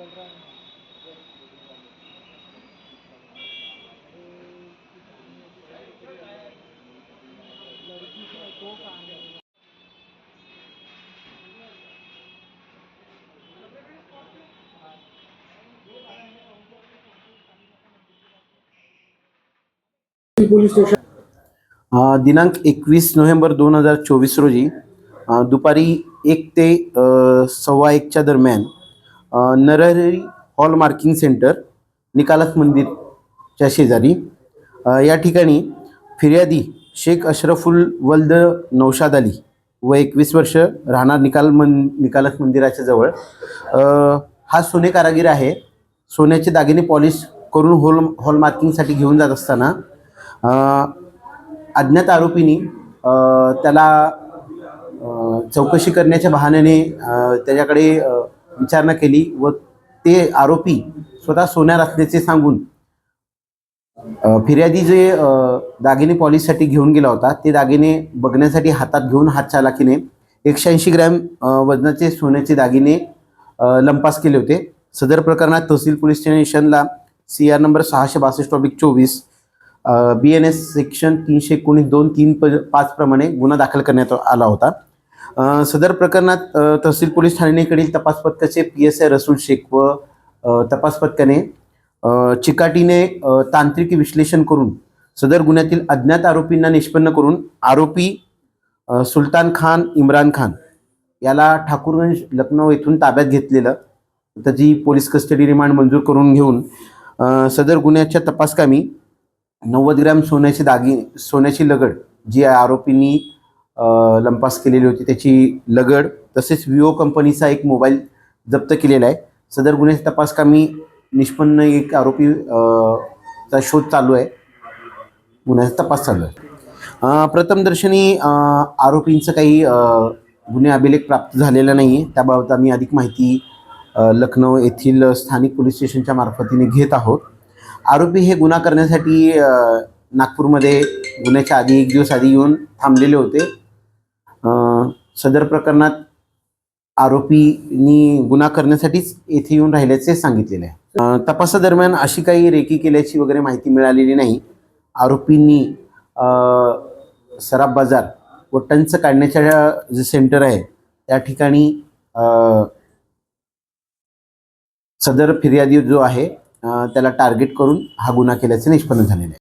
चल रहा है। लड़की दो काम है। दिनांक 21 नोव्हेंबर दोन हज़ार चोवीस रोजी दुपारी एक ते सव्वा एकच्या दरम्यान नरहरी हॉल मार्किंग सेंटर निकालक मंदिरच्या शेजारी. या ठिकाणी फिर्यादी शेख अशरफुल वल्द नौशाद अली व एकवीस वर्ष राहणार निकाल मन निकालक मंदिराच्या जवळ. हा सोने कारागीर आहे. सोन्याचे दागिने पॉलिश करून हॉल हॉल मार्किंगसाठी घेऊन जात असताना अज्ञात आरोपींनी त्याला चौकशी करण्याच्या बहाण्याने त्याच्याकडे विचारणा केली व ते आरोपी स्वतः सोन्यार असल्याचे सांगून फिर्यादी जे दागिने पॉलिशसाठी घेऊन गेला होता ते दागिने बघण्यासाठी हातात घेऊन हात चालाकीने एकशे ऐंशी ग्रॅम वजनाचे सोन्याचे दागिने लंपास केले होते. सदर प्रकरणात तहसील पोलीस स्टेशनला सी आर नंबर सहाशे बासष्ट ऑबिक चोवीस बी एन एस सेक्शन तीनशे एकोणीस दोन तीन प पाचप्रमाणे गुन्हा दाखल करण्यात आला होता. सदर प्रकरणात तहसील पोलीस ठाणेकडील तपास पथकाचे P S I Rasool Shaikh व तपास पथकाने चिकाटीने तांत्रिक विश्लेषण करून सदर गुन्ह्यातील अज्ञात आरोपींना निष्पन्न करून आरोपी सुलतान खान इम्रान खान याला ठाकूरगंज लखनौ येथून ताब्यात घेतलेलं. त्याची पोलीस कस्टडी रिमांड मंजूर करून घेऊन सदर गुन्ह्याच्या तपासकामी नव्वद ग्रॅम सोन्याचे दागिने सोन्याची लगड जी आरोपींनी लंपास केलेली होती. त्याची लगड तसेच विवो कंपनीचा एक मोबाईल जप्त केलेला आहे. सदर गुन्ह्याच्या तपासकामी निष्पन्न एक आरोपी चा शोध चालू आहे. गुन्ह्याचा तपास चालू आहे. प्रथमदर्शनी आरोपींचं काही गुन्हे अभिलेख प्राप्त झालेला नाही आहे त्याबाबत आम्ही अधिक माहिती लखनौ येथील स्थानिक पोलीस स्टेशनच्या मार्फतीने घेत आहोत. आरोपी हे गुन्हा करण्यासाठी नागपूरमध्ये गुन्ह्याच्या आधी एक दिवस आधी येऊन थांबलेले होते. सदर प्रकरणात आरोपींनी गुन्हा करण्यासाठीच येथे येऊन राहिल्याचे सांगितलेले आहे. तपासादरम्यान अशी काही रेकी केल्याची वगैरे माहिती मिळालेली नाही. आरोपींनी सराब सराफ बाजार व टंच काढण्याच्या जे सेंटर आहे त्या ठिकाणी सदर फिर्यादी जो आहे त्याला टार्गेट करून हा गुन्हा केल्याचे निष्पन्न झालेले आहे.